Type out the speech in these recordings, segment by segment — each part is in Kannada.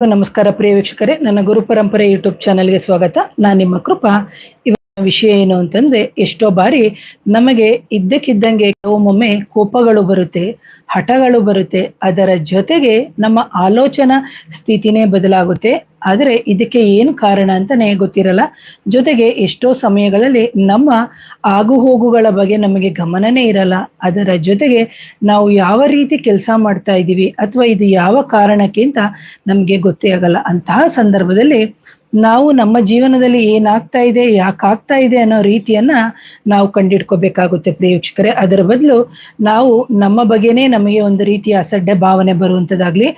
ನಮಸ್ಕಾರ ಪ್ರಿಯ ವೀಕ್ಷಕರೇ ನನ್ನ ಗುರು ಪರಂಪರೆ ಯೂಟ್ಯೂಬ್ ಚಾನೆಲ್ಗೆ ಸ್ವಾಗತ. ನಾನು ನಿಮ್ಮ ಕೃಪಾ. ವಿಷಯ ಏನು ಅಂತಂದ್ರೆ, ಎಷ್ಟೋ ಬಾರಿ ನಮಗೆ ಇದ್ದಕ್ಕಿದ್ದಂಗೆ ಕೆಲವೊಮ್ಮೊಮ್ಮೆ ಕೋಪಗಳು ಬರುತ್ತೆ, ಹಠಗಳು ಬರುತ್ತೆ. ಅದರ ಜೊತೆಗೆ ನಮ್ಮ ಆಲೋಚನಾ ಸ್ಥಿತಿನೇ ಬದಲಾಗುತ್ತೆ. ಆದರೆ ಇದಕ್ಕೆ ಏನು ಕಾರಣ ಅಂತಾನೆ ಗೊತ್ತಿರಲ್ಲ. ಜೊತೆಗೆ ಎಷ್ಟೋ ಸಮಯಗಳಲ್ಲಿ ನಮ್ಮ ಆಗುಹೋಗುಗಳ ಬಗ್ಗೆ ನಮಗೆ ಗಮನನೇ ಇರಲ್ಲ. ಅದರ ಜೊತೆಗೆ ನಾವು ಯಾವ ರೀತಿ ಕೆಲಸ ಮಾಡ್ತಾ ಇದ್ದೀವಿ ಅಥವಾ ಇದು ಯಾವ ಕಾರಣಕ್ಕಿಂತ ನಮಗೆ ಗೊತ್ತೇ ಆಗಲ್ಲ. ಅಂತಹ ಸಂದರ್ಭದಲ್ಲಿ ನಾವು ನಮ್ಮ ಜೀವನದಲ್ಲಿ ಏನಾಗ್ತಾ ಇದೆ, ಯಾಕಾಗ್ತಾ ಇದೆ ಅನ್ನೋ ರೀತಿಯನ್ನ ನಾವು ಕಂಡಿಡ್ಕೋಬೇಕಾಗುತ್ತೆ ಪ್ರೇಕ್ಷಕರೇ. ಅದರ ಬದಲು ನಾವು ನಮ್ಮ ಬಗ್ಗೆನೇ ನಮಗೆ ಒಂದು ರೀತಿಯ ಅಸಡ್ಡೆ ಭಾವನೆ ಬರುವಂಥದ್ದಾಗ್ಲಿ,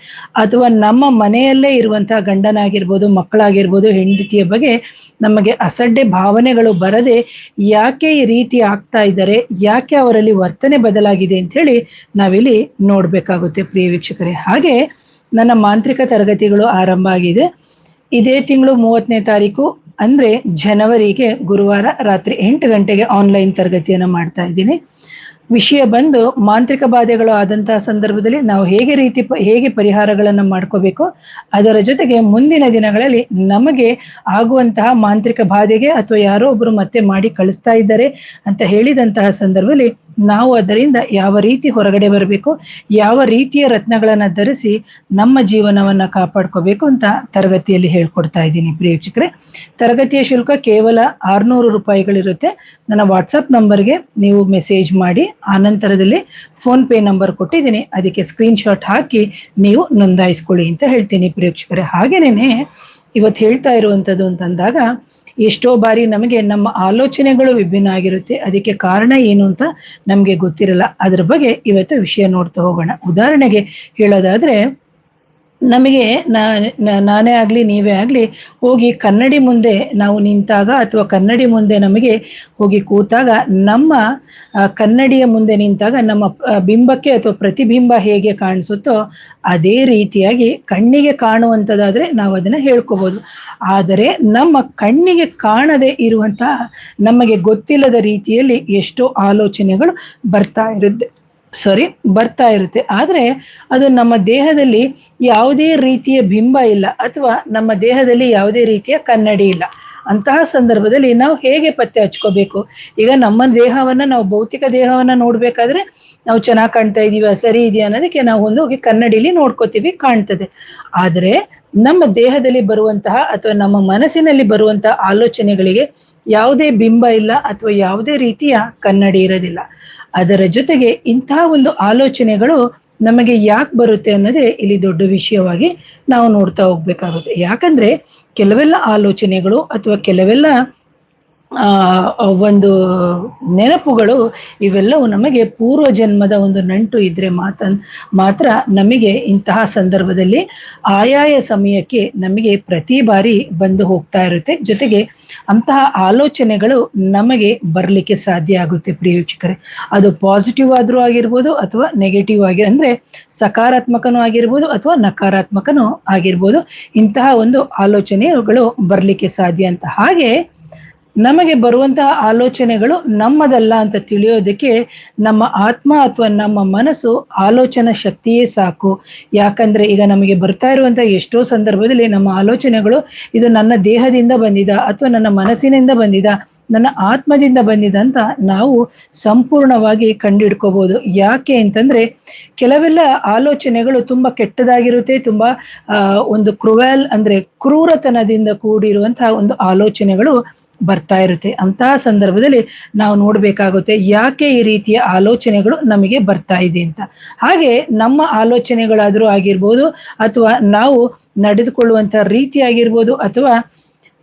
ಅಥವಾ ನಮ್ಮ ಮನೆಯಲ್ಲೇ ಇರುವಂತಹ ಗಂಡನಾಗಿರ್ಬೋದು, ಮಕ್ಕಳಾಗಿರ್ಬೋದು, ಹೆಂಡತಿಯ ಬಗ್ಗೆ ನಮಗೆ ಅಸಡ್ಡೆ ಭಾವನೆಗಳು ಬರದೆ ಯಾಕೆ ಈ ರೀತಿ ಆಗ್ತಾ ಇದ್ದಾರೆ, ಯಾಕೆ ಅವರಲ್ಲಿ ವರ್ತನೆ ಬದಲಾಗಿದೆ ಅಂತ ಹೇಳಿ ನಾವಿಲ್ಲಿ ನೋಡ್ಬೇಕಾಗುತ್ತೆ ಪ್ರಿಯ ವೀಕ್ಷಕರೇ. ಹಾಗೆ ನನ್ನ ಮಾಂತ್ರಿಕ ತರಗತಿಗಳು ಆರಂಭ ಆಗಿದೆ. ಇದೇ ತಿಂಗಳು ಮೂವತ್ತನೇ ತಾರೀಕು, ಅಂದ್ರೆ ಜನವರಿಗೆ ಗುರುವಾರ ರಾತ್ರಿ ಎಂಟು ಗಂಟೆಗೆ ಆನ್ಲೈನ್ ತರಗತಿಯನ್ನು ಮಾಡ್ತಾ ಇದ್ದೀನಿ. ವಿಷಯ ಬಂದು ಮಾಂತ್ರಿಕ ಬಾಧೆಗಳು ಆದಂತಹ ಸಂದರ್ಭದಲ್ಲಿ ನಾವು ಹೇಗೆ ರೀತಿ ಹೇಗೆ ಪರಿಹಾರಗಳನ್ನು ಮಾಡ್ಕೋಬೇಕು, ಅದರ ಜೊತೆಗೆ ಮುಂದಿನ ದಿನಗಳಲ್ಲಿ ನಮಗೆ ಆಗುವಂತಹ ಮಾಂತ್ರಿಕ ಬಾಧೆಗೆ ಅಥವಾ ಯಾರೋ ಒಬ್ಬರು ಮತ್ತೆ ಮಾಡಿ ಕಳಿಸ್ತಾ ಇದ್ದಾರೆ ಅಂತ ಹೇಳಿದಂತಹ ಸಂದರ್ಭದಲ್ಲಿ ನಾವು ಅದರಿಂದ ಯಾವ ರೀತಿ ಹೊರಗಡೆ ಬರಬೇಕು, ಯಾವ ರೀತಿಯ ರತ್ನಗಳನ್ನು ಧರಿಸಿ ನಮ್ಮ ಜೀವನವನ್ನ ಕಾಪಾಡ್ಕೋಬೇಕು ಅಂತ ತರಗತಿಯಲ್ಲಿ ಹೇಳ್ಕೊಡ್ತಾ ಇದ್ದೀನಿ. ಪ್ರೇಕ್ಷಕರೇ ತರಗತಿಯ ಶುಲ್ಕ ಕೇವಲ ಆರುನೂರು ರೂಪಾಯಿಗಳಿರುತ್ತೆ. ನನ್ನ ವಾಟ್ಸಪ್ ನಂಬರ್ಗೆ ನೀವು ಮೆಸೇಜ್ ಮಾಡಿ ಆನಂತರದಲ್ಲಿ ಫೋನ್ ಪೇ ನಂಬರ್ ಕೊಟ್ಟಿದ್ದೀನಿ. ಅದಕ್ಕೆ ಸ್ಕ್ರೀನ್ಶಾಟ್ ಹಾಕಿ ನೀವು ನೋಂದಾಯಿಸ್ಕೊಳ್ಳಿ ಅಂತ ಹೇಳ್ತೀನಿ ಪ್ರೇಕ್ಷಕರೇ ಹಾಗೇನೆ ಇವತ್ತು ಹೇಳ್ತಾ ಇರುವಂಥದ್ದು ಅಂತಂದಾಗ ಎಷ್ಟೋ ಬಾರಿ ನಮಗೆ ನಮ್ಮ ಆಲೋಚನೆಗಳು ವಿಭಿನ್ನ ಆಗಿರುತ್ತೆ. ಅದಕ್ಕೆ ಕಾರಣ ಏನು ಅಂತ ನಮಗೆ ಗೊತ್ತಿರಲ್ಲ. ಅದ್ರ ಬಗ್ಗೆ ಇವತ್ತು ವಿಷಯ ನೋಡ್ತಾ ಹೋಗೋಣ. ಉದಾಹರಣೆಗೆ ಹೇಳೋದಾದ್ರೆ ನಮಗೆ ನಾನೇ ಆಗಲಿ, ನೀವೇ ಆಗಲಿ, ಹೋಗಿ ಕನ್ನಡಿ ಮುಂದೆ ನಾವು ನಿಂತಾಗ ಅಥವಾ ಕನ್ನಡಿ ಮುಂದೆ ನಮಗೆ ಹೋಗಿ ಕೂತಾಗ ನಮ್ಮ ಕನ್ನಡಿಯ ಮುಂದೆ ನಿಂತಾಗ ನಮ್ಮ ಬಿಂಬಕ್ಕೆ ಅಥವಾ ಪ್ರತಿಬಿಂಬ ಹೇಗೆ ಕಾಣಿಸುತ್ತೋ ಅದೇ ರೀತಿಯಾಗಿ ಕಣ್ಣಿಗೆ ಕಾಣುವಂಥದ್ದಾದರೆ ನಾವು ಅದನ್ನ ಹೇಳ್ಕೋಬೋದು. ಆದರೆ ನಮ್ಮ ಕಣ್ಣಿಗೆ ಕಾಣದೆ ಇರುವಂತಹ ನಮಗೆ ಗೊತ್ತಿಲ್ಲದ ರೀತಿಯಲ್ಲಿ ಎಷ್ಟೋ ಆಲೋಚನೆಗಳು ಬರ್ತಾ ಇರುತ್ತೆ. ಸಾರಿ ಬರ್ತಾ ಇರುತ್ತೆ. ಆದರೆ ಅದು ನಮ್ಮ ದೇಹದಲ್ಲಿ ಯಾವುದೇ ರೀತಿಯ ಬಿಂಬ ಇಲ್ಲ ಅಥವಾ ನಮ್ಮ ದೇಹದಲ್ಲಿ ಯಾವುದೇ ರೀತಿಯ ಕನ್ನಡಿ ಇಲ್ಲ. ಅಂತಹ ಸಂದರ್ಭದಲ್ಲಿ ನಾವು ಹೇಗೆ ಪತ್ತೆ ಹಚ್ಕೋಬೇಕು? ಈಗ ನಮ್ಮ ದೇಹವನ್ನ ನಾವು ಭೌತಿಕ ದೇಹವನ್ನ ನೋಡ್ಬೇಕಾದ್ರೆ ನಾವು ಚೆನ್ನಾಗಿ ಕಾಣ್ತಾ ಇದೀವ, ಸರಿ ಇದೆಯಾ ಅನ್ನೋದಕ್ಕೆ ನಾವು ಒಂದು ಹೋಗಿ ಕನ್ನಡಿಲಿ ನೋಡ್ಕೋತೀವಿ, ಕಾಣ್ತದೆ. ಆದರೆ ನಮ್ಮ ದೇಹದಲ್ಲಿ ಬರುವಂತಹ ಅಥವಾ ನಮ್ಮ ಮನಸ್ಸಿನಲ್ಲಿ ಬರುವಂತಹ ಆಲೋಚನೆಗಳಿಗೆ ಯಾವುದೇ ಬಿಂಬ ಇಲ್ಲ ಅಥವಾ ಯಾವುದೇ ರೀತಿಯ ಕನ್ನಡಿ ಇರೋದಿಲ್ಲ. ಅದರ ಜೊತೆಗೆ ಇಂತಹ ಒಂದು ಆಲೋಚನೆಗಳು ನಮಗೆ ಯಾಕೆ ಬರುತ್ತೆ ಅನ್ನೋದೇ ಇಲ್ಲಿ ದೊಡ್ಡ ವಿಷಯವಾಗಿ ನಾವು ನೋಡ್ತಾ ಹೋಗ್ಬೇಕಾಗುತ್ತೆ. ಯಾಕಂದ್ರೆ ಕೆಲವೆಲ್ಲ ಆಲೋಚನೆಗಳು ಅಥವಾ ಕೆಲವೆಲ್ಲ ಒಂದು ನೆನಪುಗಳು ಇವೆಲ್ಲವೂ ನಮಗೆ ಪೂರ್ವ ಜನ್ಮದ ಒಂದು ನಂಟು ಇದ್ರೆ ಮಾತನ್ ಮಾತ್ರ ನಮಗೆ ಇಂತಹ ಸಂದರ್ಭದಲ್ಲಿ ಆಯಾಯ ಸಮಯಕ್ಕೆ ನಮಗೆ ಪ್ರತಿ ಬಾರಿ ಬಂದು ಹೋಗ್ತಾ ಇರುತ್ತೆ. ಜೊತೆಗೆ ಅಂತಹ ಆಲೋಚನೆಗಳು ನಮಗೆ ಬರಲಿಕ್ಕೆ ಸಾಧ್ಯ ಆಗುತ್ತೆ ಪ್ರಿಯ ಅದು ಪಾಸಿಟಿವ್ ಆದರೂ ಆಗಿರ್ಬೋದು ಅಥವಾ ನೆಗೆಟಿವ್ ಆಗಿ, ಅಂದ್ರೆ ಸಕಾರಾತ್ಮಕನೂ ಆಗಿರ್ಬೋದು ಅಥವಾ ನಕಾರಾತ್ಮಕನೂ ಆಗಿರ್ಬೋದು ಇಂತಹ ಒಂದು ಆಲೋಚನೆಗಳು ಬರಲಿಕ್ಕೆ ಸಾಧ್ಯ ಅಂತ. ಹಾಗೆ ನಮಗೆ ಬರುವಂತಹ ಆಲೋಚನೆಗಳು ನಮ್ಮದಲ್ಲ ಅಂತ ತಿಳಿಯೋದಕ್ಕೆ ನಮ್ಮ ಆತ್ಮ ಅಥವಾ ನಮ್ಮ ಮನಸ್ಸು ಆಲೋಚನಾ ಶಕ್ತಿಯೇ ಸಾಕು. ಯಾಕಂದ್ರೆ ಈಗ ನಮಗೆ ಬರ್ತಾ ಇರುವಂತಹ ಎಷ್ಟೋ ಸಂದರ್ಭದಲ್ಲಿ ನಮ್ಮ ಆಲೋಚನೆಗಳು ಇದು ನನ್ನ ದೇಹದಿಂದ ಬಂದಿದ ಅಥವಾ ನನ್ನ ಮನಸ್ಸಿನಿಂದ ಬಂದಿದ, ನನ್ನ ಆತ್ಮದಿಂದ ಬಂದಿದ ಅಂತ ನಾವು ಸಂಪೂರ್ಣವಾಗಿ ಕಂಡಿಡ್ಕೋಬಹುದು ಯಾಕೆ ಅಂತಂದ್ರೆ ಕೆಲವೆಲ್ಲ ಆಲೋಚನೆಗಳು ತುಂಬಾ ಕೆಟ್ಟದಾಗಿರುತ್ತೆ, ತುಂಬಾ ಒಂದು ಕ್ರುವೆಲ್ ಅಂದ್ರೆ ಕ್ರೂರತನದಿಂದ ಕೂಡಿರುವಂತಹ ಒಂದು ಆಲೋಚನೆಗಳು ಬರ್ತಾ ಇರುತ್ತೆ. ಅಂತಹ ಸಂದರ್ಭದಲ್ಲಿ ನಾವು ನೋಡ್ಬೇಕಾಗುತ್ತೆ ಯಾಕೆ ಈ ರೀತಿಯ ಆಲೋಚನೆಗಳು ನಮಗೆ ಬರ್ತಾ ಇದೆ ಅಂತ. ಹಾಗೆ ನಮ್ಮ ಆಲೋಚನೆಗಳಾದ್ರೂ ಆಗಿರ್ಬೋದು ಅಥವಾ ನಾವು ನಡೆದುಕೊಳ್ಳುವಂತ ರೀತಿ ಆಗಿರ್ಬೋದು ಅಥವಾ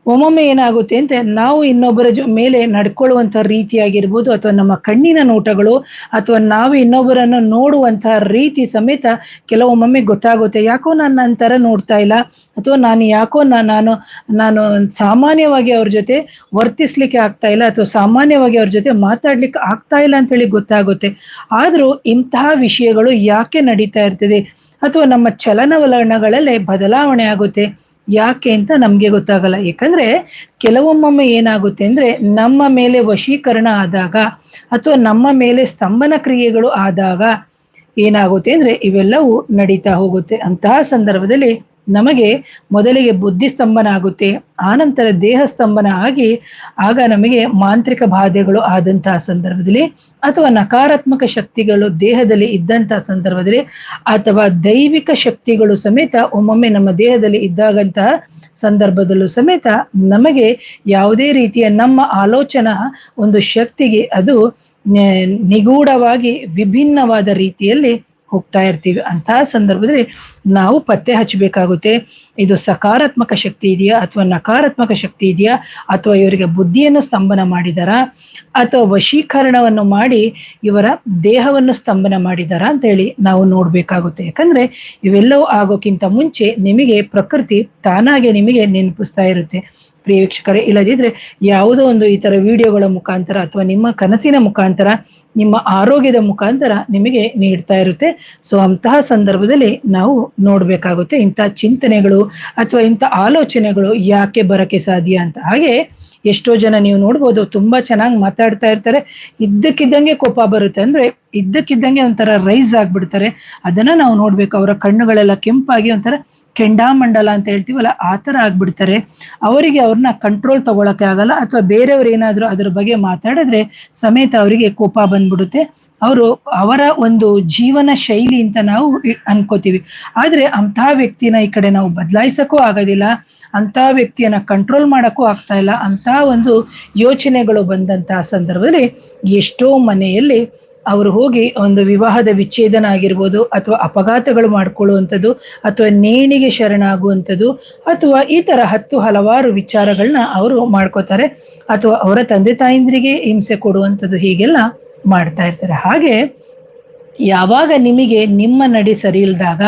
ಒಮ್ಮೊಮ್ಮೆ ಏನಾಗುತ್ತೆ ಅಂತ ನಾವು ಇನ್ನೊಬ್ಬರ ಮೇಲೆ ನಡ್ಕೊಳ್ಳುವಂತ ರೀತಿ ಆಗಿರ್ಬೋದು ಅಥವಾ ನಮ್ಮ ಕಣ್ಣಿನ ನೋಟಗಳು ಅಥವಾ ನಾವು ಇನ್ನೊಬ್ಬರನ್ನು ನೋಡುವಂತಹ ರೀತಿ ಸಮೇತ ಕೆಲವೊಮ್ಮೊಮ್ಮೆ ಗೊತ್ತಾಗುತ್ತೆ. ಯಾಕೋ ನಾನು ನನ್ನ ತರ ನೋಡ್ತಾ ಇಲ್ಲ ಅಥವಾ ನಾನು ಯಾಕೋ ನಾನು ನಾನು ಸಾಮಾನ್ಯವಾಗಿ ಅವ್ರ ಜೊತೆ ವರ್ತಿಸ್ಲಿಕ್ಕೆ ಆಗ್ತಾ ಇಲ್ಲ ಅಥವಾ ಸಾಮಾನ್ಯವಾಗಿ ಅವ್ರ ಜೊತೆ ಮಾತಾಡ್ಲಿಕ್ಕೆ ಆಗ್ತಾ ಇಲ್ಲ ಅಂತ ಹೇಳಿ ಗೊತ್ತಾಗುತ್ತೆ. ಆದರೂ ಇಂತಹ ವಿಷಯಗಳು ಯಾಕೆ ನಡೀತಾ ಇರ್ತದೆ? ಅಥವಾ ನಮ್ಮ ಚಲನವಲನಗಳಲ್ಲೇ ಬದಲಾವಣೆ ಆಗುತ್ತೆ? ಯಾಕೆ ಅಂತ ನಮಗೆ ಗೊತ್ತಾಗಲ್ಲ. ಯಾಕಂದ್ರೆ ಕೆಲವೊಮ್ಮೊಮ್ಮೆ ಏನಾಗುತ್ತೆ ಅಂದ್ರೆ ನಮ್ಮ ಮೇಲೆ ವಶೀಕರಣ ಆದಾಗ ಅಥವಾ ನಮ್ಮ ಮೇಲೆ ಸ್ತಂಭನ ಕ್ರಿಯೆಗಳು ಆದಾಗ ಏನಾಗುತ್ತೆ ಅಂದ್ರೆ ಇವೆಲ್ಲವೂ ನಡೀತಾ ಹೋಗುತ್ತೆ. ಅಂತಹ ಸಂದರ್ಭದಲ್ಲಿ ನಮಗೆ ಮೊದಲಿಗೆ ಬುದ್ಧಿ ಸ್ತಂಭನ ಆಗುತ್ತೆ ಆನಂತರ ದೇಹ ಸ್ತಂಭನ ಆಗಿ ಆಗ ನಮಗೆ ಮಾಂತ್ರಿಕ ಬಾಧೆಗಳು ಆದಂತಹ ಸಂದರ್ಭದಲ್ಲಿ ಅಥವಾ ನಕಾರಾತ್ಮಕ ಶಕ್ತಿಗಳು ದೇಹದಲ್ಲಿ ಇದ್ದಂತಹ ಸಂದರ್ಭದಲ್ಲಿ ಅಥವಾ ದೈವಿಕ ಶಕ್ತಿಗಳು ಸಮೇತ ಒಮ್ಮೊಮ್ಮೆ ನಮ್ಮ ದೇಹದಲ್ಲಿ ಇದ್ದಾಗಂತಹ ಸಂದರ್ಭದಲ್ಲೂ ಸಮೇತ ನಮಗೆ ಯಾವುದೇ ರೀತಿಯ ನಮ್ಮ ಆಲೋಚನಾ ಒಂದು ಶಕ್ತಿಗೆ ಅದು ನಿಗೂಢವಾಗಿ ವಿಭಿನ್ನವಾದ ರೀತಿಯಲ್ಲಿ ಹೋಗ್ತಾ ಇರ್ತೀವಿ ಅಂತಹ ಸಂದರ್ಭದಲ್ಲಿ ನಾವು ಪತ್ತೆ ಹಚ್ಚಬೇಕಾಗುತ್ತೆ, ಇದು ಸಕಾರಾತ್ಮಕ ಶಕ್ತಿ ಇದೆಯಾ ಅಥವಾ ನಕಾರಾತ್ಮಕ ಶಕ್ತಿ ಇದೆಯಾ ಅಥವಾ ಇವರಿಗೆ ಬುದ್ಧಿಯನ್ನು ಸ್ತಂಭನ ಮಾಡಿದಾರಾ ಅಥವಾ ವಶೀಕರಣವನ್ನು ಮಾಡಿ ಇವರ ದೇಹವನ್ನು ಸ್ತಂಭನ ಮಾಡಿದಾರಾ ಅಂತ ಹೇಳಿ ನಾವು ನೋಡ್ಬೇಕಾಗುತ್ತೆ. ಯಾಕಂದ್ರೆ ಇವೆಲ್ಲವೂ ಆಗೋಕ್ಕಿಂತ ಮುಂಚೆ ನಿಮಗೆ ಪ್ರಕೃತಿ ತಾನಾಗೆ ನಿಮಗೆ ನೆನಪಿಸ್ತಾ ಇರುತ್ತೆ. ಪ್ರಿಯ ವೀಕ್ಷಕರೇ ಇಲ್ಲದಿದ್ರೆ ಯಾವುದೋ ಒಂದು ಈ ತರ ವಿಡಿಯೋಗಳ ಮುಖಾಂತರ ಅಥವಾ ನಿಮ್ಮ ಕನಸಿನ ಮುಖಾಂತರ, ನಿಮ್ಮ ಆರೋಗ್ಯದ ಮುಖಾಂತರ ನಿಮಗೆ ನೀಡ್ತಾ ಇರುತ್ತೆ. ಸೊ ಅಂತಹ ಸಂದರ್ಭದಲ್ಲಿ ನಾವು ನೋಡ್ಬೇಕಾಗುತ್ತೆ ಇಂಥ ಚಿಂತನೆಗಳು ಅಥವಾ ಇಂಥ ಆಲೋಚನೆಗಳು ಯಾಕೆ ಬರಕ್ಕೆ ಸಾಧ್ಯ ಅಂತ. ಹಾಗೆ ಎಷ್ಟೋ ಜನ ನೀವು ನೋಡ್ಬೋದು ತುಂಬಾ ಚೆನ್ನಾಗಿ ಮಾತಾಡ್ತಾ ಇರ್ತಾರೆ. ಇದ್ದಕ್ಕಿದ್ದಂಗೆ ಕೋಪ ಬರುತ್ತೆ ಅಂದ್ರೆ ಇದ್ದಕ್ಕಿದ್ದಂಗೆ ಒಂಥರ ರೈಸ್ ಆಗ್ಬಿಡ್ತಾರೆ. ಅದನ್ನ ನಾವು ನೋಡ್ಬೇಕು. ಅವರ ಕಣ್ಣುಗಳೆಲ್ಲ ಕೆಂಪಾಗಿ ಒಂಥರ ಕೆಂಡಾಮಂಡಲ ಅಂತ ಹೇಳ್ತೀವಲ್ಲ, ಆ ಥರ ಆಗ್ಬಿಡ್ತಾರೆ. ಅವರಿಗೆ ಅವ್ರನ್ನ ಕಂಟ್ರೋಲ್ ತಗೊಳಕ್ಕೆ ಆಗಲ್ಲ, ಅಥವಾ ಬೇರೆಯವ್ರು ಏನಾದರೂ ಅದ್ರ ಬಗ್ಗೆ ಮಾತಾಡಿದ್ರೆ ಸಮೇತ ಅವರಿಗೆ ಕೋಪ ಬಂದ್ಬಿಡುತ್ತೆ. ಅವರು ಅವರ ಒಂದು ಜೀವನ ಶೈಲಿ ಅಂತ ನಾವು ಅನ್ಕೋತೀವಿ. ಆದ್ರೆ ಅಂತಹ ವ್ಯಕ್ತಿನ ಈ ಕಡೆ ನಾವು ಬದಲಾಯಿಸಕ್ಕೂ ಆಗೋದಿಲ್ಲ ಅಂತಹ ವ್ಯಕ್ತಿಯನ್ನ ಕಂಟ್ರೋಲ್ ಮಾಡಕ್ಕೂ ಆಗ್ತಾ ಇಲ್ಲ. ಅಂತಹ ಒಂದು ಯೋಚನೆಗಳು ಬಂದಂತಹ ಸಂದರ್ಭದಲ್ಲಿ ಎಷ್ಟೋ ಮನೆಯಲ್ಲಿ ಅವರು ಹೋಗಿ ಒಂದು ವಿವಾಹದ ವಿಚ್ಛೇದನ ಆಗಿರ್ಬೋದು ಅಥವಾ ಅಪಘಾತಗಳು ಮಾಡ್ಕೊಳ್ಳುವಂಥದ್ದು ಅಥವಾ ನೇಣಿಗೆ ಶರಣಾಗುವಂಥದ್ದು ಅಥವಾ ಈ ತರ ಹತ್ತು ಹಲವಾರು ವಿಚಾರಗಳನ್ನ ಅವರು ಮಾಡ್ಕೋತಾರೆ ಅಥವಾ ಅವರ ತಂದೆ ತಾಯಂದ್ರಿಗೆ ಹಿಂಸೆ ಕೊಡುವಂಥದ್ದು ಹೀಗೆಲ್ಲ ಮಾಡ್ತಾ ಇರ್ತಾರೆ. ಹಾಗೆ ಯಾವಾಗ ನಿಮಗೆ ನಿಮ್ಮ ನಡಿ ಸರಿ ಇಲ್ದಾಗ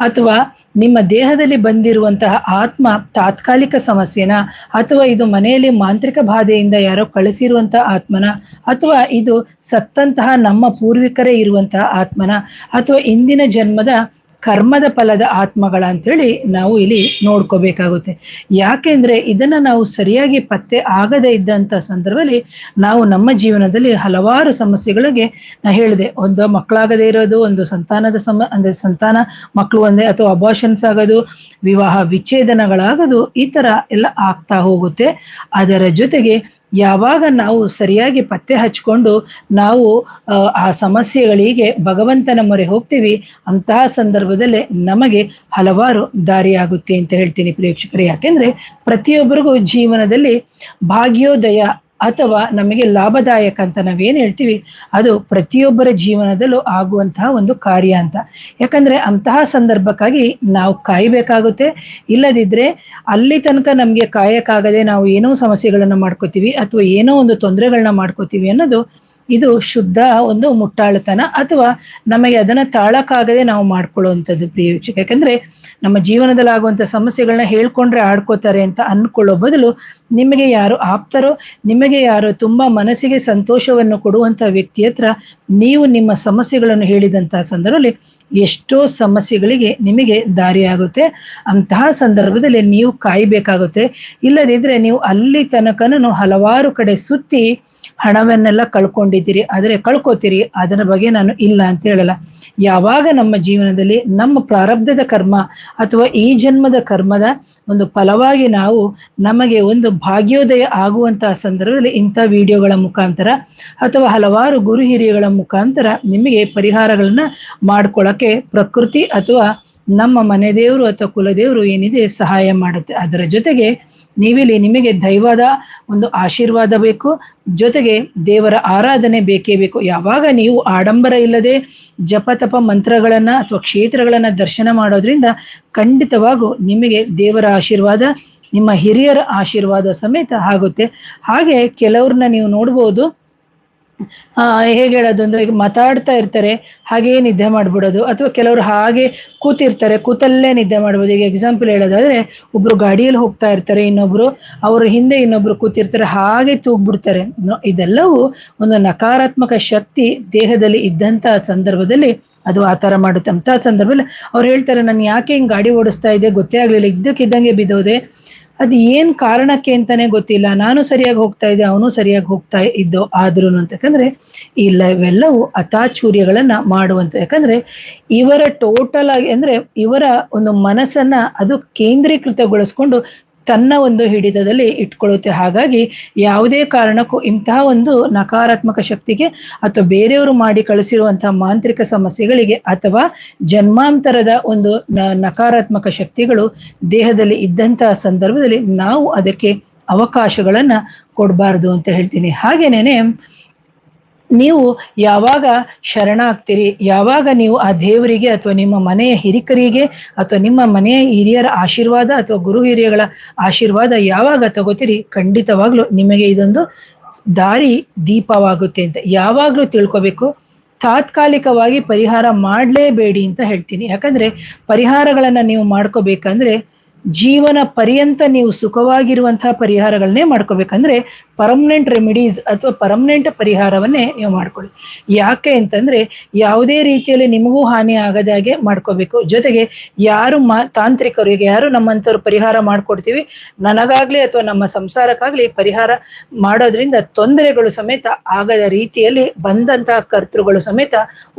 ಅಥವಾ ನಿಮ್ಮ ದೇಹದಲ್ಲಿ ಬಂದಿರುವಂತಹ ಆತ್ಮ ತಾತ್ಕಾಲಿಕ ಸಮಸ್ಯೆನ ಅಥವಾ ಇದು ಮನೆಯಲ್ಲಿ ಮಾಂತ್ರಿಕ ಬಾಧೆಯಿಂದ ಯಾರೋ ಕಳಿಸಿರುವಂತಹ ಆತ್ಮನ ಅಥವಾ ಇದು ಸತ್ತಂತಹ ನಮ್ಮ ಪೂರ್ವಿಕರೇ ಇರುವಂತಹ ಆತ್ಮನ ಅಥವಾ ಇಂದಿನ ಜನ್ಮದ ಕರ್ಮದ ಫಲದ ಆತ್ಮಗಳ ಅಂತೇಳಿ ನಾವು ಇಲ್ಲಿ ನೋಡ್ಕೋಬೇಕಾಗುತ್ತೆ. ಯಾಕೆಂದ್ರೆ ಇದನ್ನ ನಾವು ಸರಿಯಾಗಿ ಪತ್ತೆ ಆಗದೇ ಇದ್ದಂತ ಸಂದರ್ಭದಲ್ಲಿ ನಾವು ನಮ್ಮ ಜೀವನದಲ್ಲಿ ಹಲವಾರು ಸಮಸ್ಯೆಗಳಿಗೆ ನಾ ಹೇಳಿದೆ. ಒಂದು ಮಕ್ಕಳಾಗದೇ ಇರೋದು, ಒಂದು ಸಂತಾನದ ಸಮ, ಅಂದ್ರೆ ಸಂತಾನ ಮಕ್ಕಳು ಒಂದೇ ಅಥವಾ ಅಬಾಷನ್ಸ್ ಆಗೋದು, ವಿವಾಹ ವಿಚ್ಛೇದನಗಳಾಗೋದು ಈ ತರ ಎಲ್ಲ ಆಗ್ತಾ ಹೋಗುತ್ತೆ. ಅದರ ಜೊತೆಗೆ ಯಾವಾಗ ನಾವು ಸರಿಯಾಗಿ ಪತ್ತೆ ಹಚ್ಕೊಂಡು ನಾವು ಆ, ಸಮಸ್ಯೆಗಳಿಗೆ ಭಗವಂತನ ಮೊರೆ ಹೋಗ್ತೀವಿ ಅಂತಹ ಸಂದರ್ಭದಲ್ಲೇ ನಮಗೆ ಹಲವಾರು ದಾರಿಯಾಗುತ್ತೆ ಅಂತ ಹೇಳ್ತೀನಿ ಪ್ರೇಕ್ಷಕರು. ಯಾಕೆಂದ್ರೆ ಪ್ರತಿಯೊಬ್ಬರಿಗೂ ಜೀವನದಲ್ಲಿ ಭಾಗ್ಯೋದಯ ಅಥವಾ ನಮಗೆ ಲಾಭದಾಯಕ ಅಂತ ನಾವೇನ್ ಹೇಳ್ತೀವಿ? ಅದು ಪ್ರತಿಯೊಬ್ಬರ ಜೀವನದಲ್ಲೂ ಆಗುವಂತಹ ಒಂದು ಕಾರ್ಯ ಅಂತ. ಯಾಕಂದ್ರೆ ಅಂತಹ ಸಂದರ್ಭಕ್ಕಾಗಿ ನಾವು ಕಾಯಬೇಕಾಗುತ್ತೆ. ಇಲ್ಲದಿದ್ರೆ ಅಲ್ಲಿ ತನಕ ನಮಗೆ ಕಾಯಕ್ಕಾಗದೆ ನಾವು ಏನೋ ಸಮಸ್ಯೆಗಳನ್ನ ಮಾಡ್ಕೋತೀವಿ ಅಥವಾ ಏನೋ ಒಂದು ತೊಂದರೆಗಳನ್ನ ಮಾಡ್ಕೋತೀವಿ ಅನ್ನೋದು ಇದು ಶುದ್ಧ ಒಂದು ಮುಟ್ಟಾಳತನ ಅಥವಾ ನಮಗೆ ಅದನ್ನ ತಾಳಕ್ಕಾಗದೆ ನಾವು ಮಾಡ್ಕೊಳ್ಳುವಂಥದ್ದು ಪ್ರಿಯ ಯಾಕಂದ್ರೆ ನಮ್ಮ ಜೀವನದಲ್ಲಿ ಆಗುವಂತ ಸಮಸ್ಯೆಗಳನ್ನ ಹೇಳ್ಕೊಂಡ್ರೆ ಆಡ್ಕೋತಾರೆ ಅಂತ ಅನ್ಕೊಳ್ಳೋ ಬದಲು ನಿಮಗೆ ಯಾರು ಆಪ್ತರೋ, ನಿಮಗೆ ಯಾರು ತುಂಬಾ ಮನಸ್ಸಿಗೆ ಸಂತೋಷವನ್ನು ಕೊಡುವಂತ ವ್ಯಕ್ತಿ ಹತ್ರ ನೀವು ನಿಮ್ಮ ಸಮಸ್ಯೆಗಳನ್ನು ಹೇಳಿದಂತಹ ಸಂದರ್ಭದಲ್ಲಿ ಎಷ್ಟೋ ಸಮಸ್ಯೆಗಳಿಗೆ ನಿಮಗೆ ದಾರಿಯಾಗುತ್ತೆ. ಅಂತಹ ಸಂದರ್ಭದಲ್ಲಿ ನೀವು ಕಾಯ್ಬೇಕಾಗುತ್ತೆ. ಇಲ್ಲದಿದ್ರೆ ನೀವು ಅಲ್ಲಿ ತನಕನೂ ಹಲವಾರು ಕಡೆ ಸುತ್ತಿ ಹಣವನ್ನೆಲ್ಲ ಕಳ್ಕೊಂಡಿದ್ದೀರಿ, ಆದರೆ ಕಳ್ಕೊತೀರಿ, ಅದರ ಬಗ್ಗೆ ನಾನು ಇಲ್ಲ ಅಂತ ಹೇಳಲ್ಲ. ಯಾವಾಗ ನಮ್ಮ ಜೀವನದಲ್ಲಿ ನಮ್ಮ ಪ್ರಾರಬ್ಧದ ಕರ್ಮ ಅಥವಾ ಈ ಜನ್ಮದ ಕರ್ಮದ ಒಂದು ಫಲವಾಗಿ ನಾವು ನಮಗೆ ಒಂದು ಭಾಗ್ಯೋದಯ ಆಗುವಂತಹ ಸಂದರ್ಭದಲ್ಲಿ ಇಂಥ ವಿಡಿಯೋಗಳ ಮುಖಾಂತರ ಅಥವಾ ಹಲವಾರು ಗುರು ಹಿರಿಯಗಳ ಮುಖಾಂತರ ನಿಮಗೆ ಪರಿಹಾರಗಳನ್ನ ಮಾಡ್ಕೊಳ್ಳಕ್ಕೆ ಪ್ರಕೃತಿ ಅಥವಾ ನಮ್ಮ ಮನೆ ದೇವರು ಅಥವಾ ಕುಲದೇವರು ಏನಿದೆ ಸಹಾಯ ಮಾಡುತ್ತೆ. ಅದರ ಜೊತೆಗೆ ನೀವಿಲ್ಲಿ ನಿಮಗೆ ದೈವದ ಒಂದು ಆಶೀರ್ವಾದ ಬೇಕು, ಜೊತೆಗೆ ದೇವರ ಆರಾಧನೆ ಬೇಕೇ ಬೇಕು. ಯಾವಾಗ ನೀವು ಆಡಂಬರ ಇಲ್ಲದೆ ಜಪತಪ ಮಂತ್ರಗಳನ್ನ ಅಥವಾ ಕ್ಷೇತ್ರಗಳನ್ನ ದರ್ಶನ ಮಾಡೋದ್ರಿಂದ ಖಂಡಿತವಾಗೂ ನಿಮಗೆ ದೇವರ ಆಶೀರ್ವಾದ, ನಿಮ್ಮ ಹಿರಿಯರ ಆಶೀರ್ವಾದ ಸಮೇತ ಆಗುತ್ತೆ. ಹಾಗೆ ಕೆಲವ್ರನ್ನ ನೀವು ನೋಡ್ಬೋದು. ಹೇಗೆ ಹೇಳೋದು ಅಂದ್ರೆ ಈಗ ಮಾತಾಡ್ತಾ ಇರ್ತಾರೆ, ಹಾಗೇ ನಿದ್ದೆ ಮಾಡ್ಬಿಡೋದು. ಅಥವಾ ಕೆಲವರು ಹಾಗೆ ಕೂತಿರ್ತಾರೆ, ಕೂತಲ್ಲೇ ನಿದ್ದೆ ಮಾಡ್ಬೋದು. ಈಗ ಎಕ್ಸಾಂಪಲ್ ಹೇಳೋದಾದ್ರೆ, ಒಬ್ರು ಗಾಡಿಯಲ್ಲಿ ಹೋಗ್ತಾ ಇರ್ತಾರೆ, ಇನ್ನೊಬ್ರು ಅವ್ರ ಹಿಂದೆ ಇನ್ನೊಬ್ರು ಕೂತಿರ್ತಾರೆ, ಹಾಗೆ ತೂಗ್ಬಿಡ್ತಾರೆ. ಇದೆಲ್ಲವೂ ಒಂದು ನಕಾರಾತ್ಮಕ ಶಕ್ತಿ ದೇಹದಲ್ಲಿ ಇದ್ದಂತಹ ಸಂದರ್ಭದಲ್ಲಿ, ಅದು ಆ ತರ ಮಾಡುತ್ತೆ. ಅಂತ ಸಂದರ್ಭದಲ್ಲಿ ಅವ್ರು ಹೇಳ್ತಾರೆ, ನಾನು ಯಾಕೆ ಹಿಂಗ್ ಗಾಡಿ ಓಡಿಸ್ತಾ ಇದ್ದೆ? ಗೊತ್ತೇ ಆಗ್ಲಿಲ್ಲ. ಇದ್ದಕ್ಕಿದ್ದಂಗೆ ಬಿದ್ದೋದೆ. ಅದು ಏನ್ ಕಾರಣಕ್ಕೆ ಅಂತಾನೆ ಗೊತ್ತಿಲ್ಲ. ನಾನು ಸರಿಯಾಗಿ ಹೋಗ್ತಾ ಇದ್ದೆ, ಅವನು ಸರಿಯಾಗಿ ಹೋಗ್ತಾ ಇದ್ದೋ ಆದ್ರೂ ಅಂತ. ಯಾಕಂದ್ರೆ ಇಲ್ಲ ಇವೆಲ್ಲವೂ ಅತಾಚೂರ್ಯಗಳನ್ನ ಮಾಡುವಂತ. ಯಾಕಂದ್ರೆ ಇವರ ಟೋಟಲ್ ಆಗಿ, ಅಂದ್ರೆ ಇವರ ಒಂದು ಮನಸ್ಸನ್ನ ಅದು ಕೇಂದ್ರೀಕೃತಗೊಳಿಸ್ಕೊಂಡು ತನ್ನ ಒಂದು ಹಿಡಿತದಲ್ಲಿ ಇಟ್ಕೊಳ್ಳುತ್ತೆ. ಹಾಗಾಗಿ ಯಾವುದೇ ಕಾರಣಕ್ಕೂ ಇಂತಹ ಒಂದು ನಕಾರಾತ್ಮಕ ಶಕ್ತಿಗೆ ಅಥವಾ ಬೇರೆಯವರು ಮಾಡಿ ಕಳಿಸಿರುವಂತಹ ಮಾಂತ್ರಿಕ ಸಮಸ್ಯೆಗಳಿಗೆ ಅಥವಾ ಜನ್ಮಾಂತರದ ಒಂದು ನಕಾರಾತ್ಮಕ ಶಕ್ತಿಗಳು ದೇಹದಲ್ಲಿ ಇದ್ದಂತಹ ಸಂದರ್ಭದಲ್ಲಿ ನಾವು ಅದಕ್ಕೆ ಅವಕಾಶಗಳನ್ನು ಕೊಡಬಾರ್ದು ಅಂತ ಹೇಳ್ತೀನಿ. ಹಾಗೇನೇನೆ ನೀವು ಯಾವಾಗ ಶರಣಾಗ್ತೀರಿ? ಯಾವಾಗ ನೀವು ಆ ದೇವರಿಗೆ ಅಥವಾ ನಿಮ್ಮ ಮನೆಯ ಹಿರಿಕರಿಗೆ ಅಥವಾ ನಿಮ್ಮ ಮನೆಯ ಹಿರಿಯರ ಆಶೀರ್ವಾದ ಅಥವಾ ಗುರು ಹಿರಿಯಗಳ ಆಶೀರ್ವಾದ ಯಾವಾಗ ತಗೋತೀರಿ? ಖಂಡಿತವಾಗ್ಲೂ ನಿಮಗೆ ಇದೊಂದು ದಾರಿ ದೀಪವಾಗುತ್ತೆ ಅಂತ. ಯಾವಾಗ್ಲೂ ತಿಳ್ಕೊಬೇಕು. ತಾತ್ಕಾಲಿಕವಾಗಿ ಪರಿಹಾರ ಮಾಡಲೇಬೇಡಿ ಅಂತ ಹೇಳ್ತೀನಿ. ಯಾಕಂದ್ರೆ ಪರಿಹಾರಗಳನ್ನ ನೀವು ಮಾಡ್ಕೋಬೇಕಂದ್ರೆ ಜೀವನ ಪರ್ಯಂತ ನೀವು ಸುಖವಾಗಿರುವಂತಹ ಪರಿಹಾರಗಳನ್ನೇ ಮಾಡ್ಕೋಬೇಕಂದ್ರೆ ಪರ್ಮನೆಂಟ್ ರೆಮಿಡೀಸ್ ಅಥವಾ ಪರ್ಮನೆಂಟ್ ಪರಿಹಾರವನ್ನೇ ನೀವು ಮಾಡ್ಕೊಳ್ಳಿ. ಯಾಕೆ ಅಂತಂದ್ರೆ ಯಾವುದೇ ರೀತಿಯಲ್ಲಿ ನಿಮಗೂ ಹಾನಿ ಆಗದ ಹಾಗೆ ಮಾಡ್ಕೋಬೇಕು. ಜೊತೆಗೆ ಯಾರು ಮಾ, ತಾಂತ್ರಿಕರು, ಈಗ ಯಾರು ನಮ್ಮಂಥವ್ರು ಪರಿಹಾರ ಮಾಡ್ಕೊಡ್ತೀವಿ, ನನಗಾಗ್ಲಿ ಅಥವಾ ನಮ್ಮ ಸಂಸಾರಕ್ಕಾಗ್ಲಿ ಪರಿಹಾರ ಮಾಡೋದ್ರಿಂದ ತೊಂದರೆಗಳು ಸಮೇತ ಆಗದ ರೀತಿಯಲ್ಲಿ ಬಂದಂತಹ ಕರ್ತೃಗಳು ಸಮೇತ